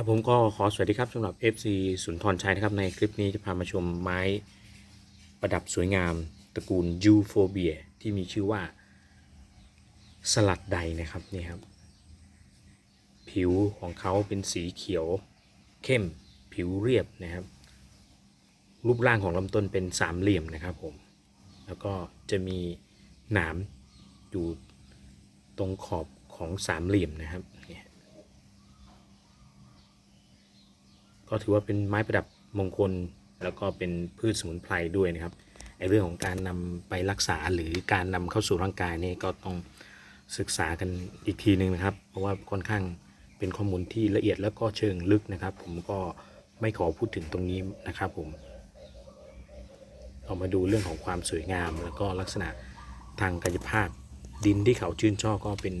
ครับผมก็ขอสวัสดีครับสำหรับ FC สุนทรชัยนะครับ ในคลิปนี้จะพามาชมไม้ประดับสวยงามตระกูลยูโฟเบียที่มีชื่อว่าสลัดใดนะครับนี่ครับ ผิวของเขาเป็นสีเขียวเข้มผิวเรียบนะครับ รูปร่างของลำต้นเป็นสามเหลี่ยมนะครับผม แล้วก็จะมีหนามอยู่ตรงขอบของสามเหลี่ยมนะครับเนี่ย ก็ถือว่าเป็นไม้ประดับมงคล แล้วก็เป็นพืชสมุนไพรด้วยนะครับไอเรื่องของการนำไปรักษาหรือการนำเข้าสู่ร่างกายนี่ก็ต้องศึกษากันอีกทีหนึ่งนะครับ เพราะว่าค่อนข้างเป็นข้อมูลที่ละเอียดแล้วก็เชิงลึกนะครับ ผมก็ไม่ขอพูดถึงตรงนี้นะครับผมเรามาดูเรื่องของความสวยงาม แล้วก็ลักษณะทางกายภาพ ดินที่เขาชื่นชอบก็เป็น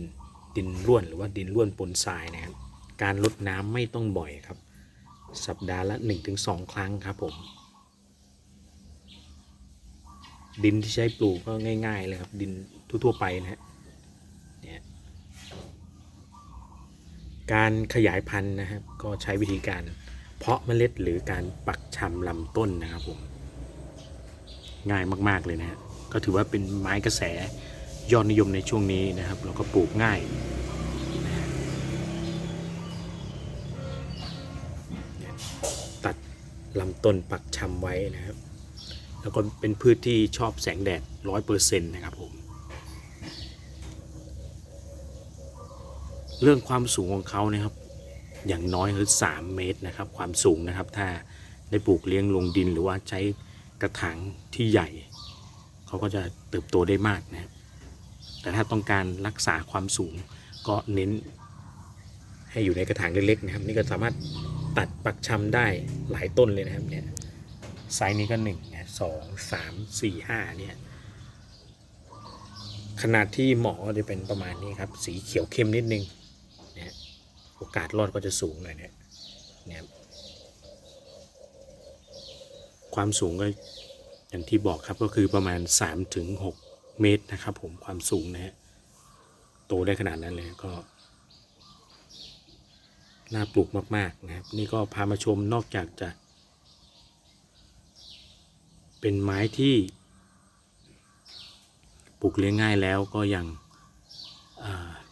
ดินร่วนหรือว่าดินร่วนปนทรายนะครับการลดน้ำไม่ต้องบ่อยครับ สัปดาห์ละ 1-2 ครั้งครับผม ดินที่ใช้ปลูกก็ง่าย ๆ เลยครับ ดินทั่ว ๆ ไปนะฮะเนี่ยการขยายพันธุ์นะครับ ก็ใช้วิธีการเพาะเมล็ดหรือการปักชำลำต้นนะครับผม ง่ายมากๆเลยนะฮะก็ถือว่าเป็นไม้กระแสยอดนิยมในช่วงนี้นะครับแล้วก็ปลูกง่าย ตัดลำต้นปักชำไว้นะครับ แล้วก็เป็นพืชที่ชอบแสงแดดร้อยเปอร์เซ็นต์นะครับผม เรื่องความสูงของเขานะครับ อย่างน้อยคือ3เมตรนะครับ ความสูงนะครับ ถ้าได้ปลูกเลี้ยงลงดินหรือว่าใช้กระถางที่ใหญ่ เขาก็จะเติบโตได้มากนะครับแต่ถ้าต้องการรักษาความสูงก็เน้นให้อยู่ในกระถางเล็กๆนะครับ นี่ก็สามารถ ตัดปักชำได้หลายต้นเลยนะครับเนี่ยไซส์นี้ก็หนึ่งนะสองสามสี่ห้าเนี่ยขนาดที่เหมาะก็จะเป็นประมาณนี้ครับ สีเขียวเข้มนิดนึงเนี่ยโอกาสรอดก็จะสูงหน่อยเนี่ยเนี่ยความสูงก็อย่างที่บอกครับก็คือประมาณ3ถึง6เมตรนะครับผมความสูงนะฮะโตได้ขนาดนั้นเลยก็ น่าปลูกมากๆนะครับ นี่ก็พามาชมนอกจากจะ เป็นไม้ที่ปลูกเลี้ยงง่ายแล้วก็ยัง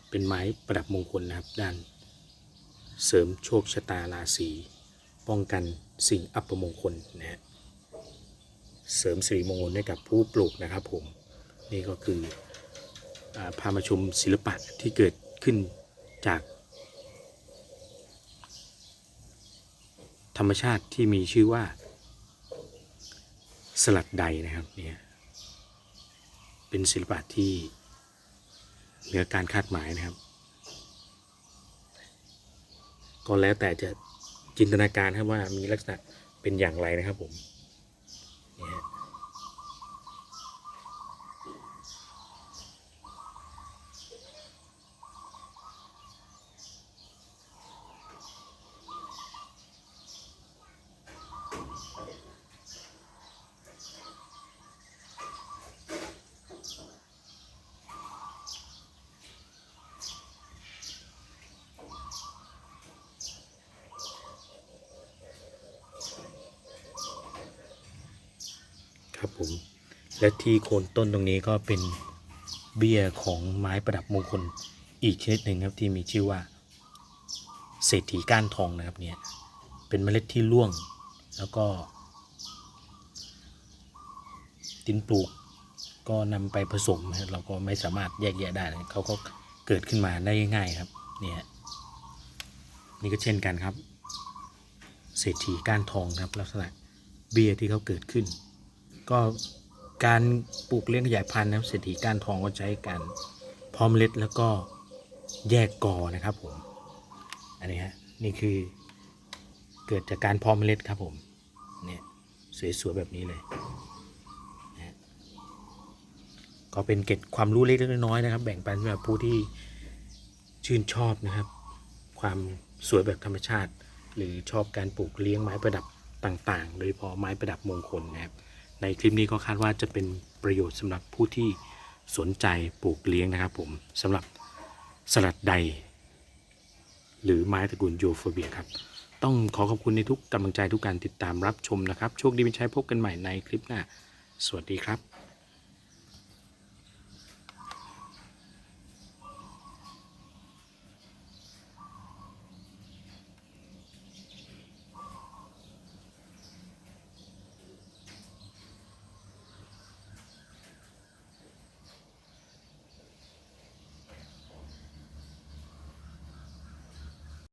เป็นไม้ประดับมงคลนะครับ ด้านเสริมโชคชะตาราศีป้องกันสิ่งอัปมงคลนะฮะเสริมสิริมงคลให้กับผู้ปลูกนะครับผมนี่ก็คืออาพามาชมศิลปะที่เกิดขึ้นจาก ธรรมชาติที่มีชื่อว่า สลัดใดนะครับเนี่ยเป็นศิลปะที่เหนือการคาดหมายนะครับ ก็แล้วแต่จะจินตนาการครับว่ามีลักษณะเป็นอย่างไรนะครับผมเนี่ยฮะ ครับผม และที่โคนต้นตรงนี้ก็เป็นเบี้ยของไม้ประดับมงคลอีกชนิดหนึ่งครับที่มีชื่อว่า เศรษฐีก้านทองนะครับเนี่ยเป็นเมล็ดที่ร่วง แล้วก็ดินปลูกก็นำไปผสมเราก็ไม่สามารถแยกแยะได้เขาก็เกิดขึ้นมาได้ง่ายครับเนี่ยนี่ก็เช่นกันครับ เศรษฐีก้านทองครับลักษณะเบี้ยที่เขาเกิดขึ้น ก็การปลูกเลี้ยงขยายพันธุ์นะครับเศรษฐีก้านทองก็ใช้การพาะเมล็ดแล้วก็แยกกอนะครับผม อันนี้ฮะนี่คือเกิดจากการพาะเมล็ดครับผมเนี่ยสวยๆแบบนี้เลยนะก็เป็นเก็ดความรู้เล็กๆน้อยๆนะครับ แบ่งปันสำหรับผู้ที่ชื่นชอบนะครับ ความสวยแบบธรรมชาติ หรือชอบการปลูกเลี้ยงไม้ประดับต่างๆ โดยเฉพาะไม้ประดับมงคลนะครับ ในคลิปนี้ก็คาดว่าจะเป็นประโยชน์สำหรับผู้ที่สนใจปลูกเลี้ยงนะครับผมสำหรับสลัดใด หรือไม้ตระกูลโยโฟเบียครับ ต้องขอขอบคุณในทุกกำลังใจทุกการติดตามรับชมนะครับ โชคดีเป็นชัยพบกันใหม่ในคลิปหน้า สวัสดีครับ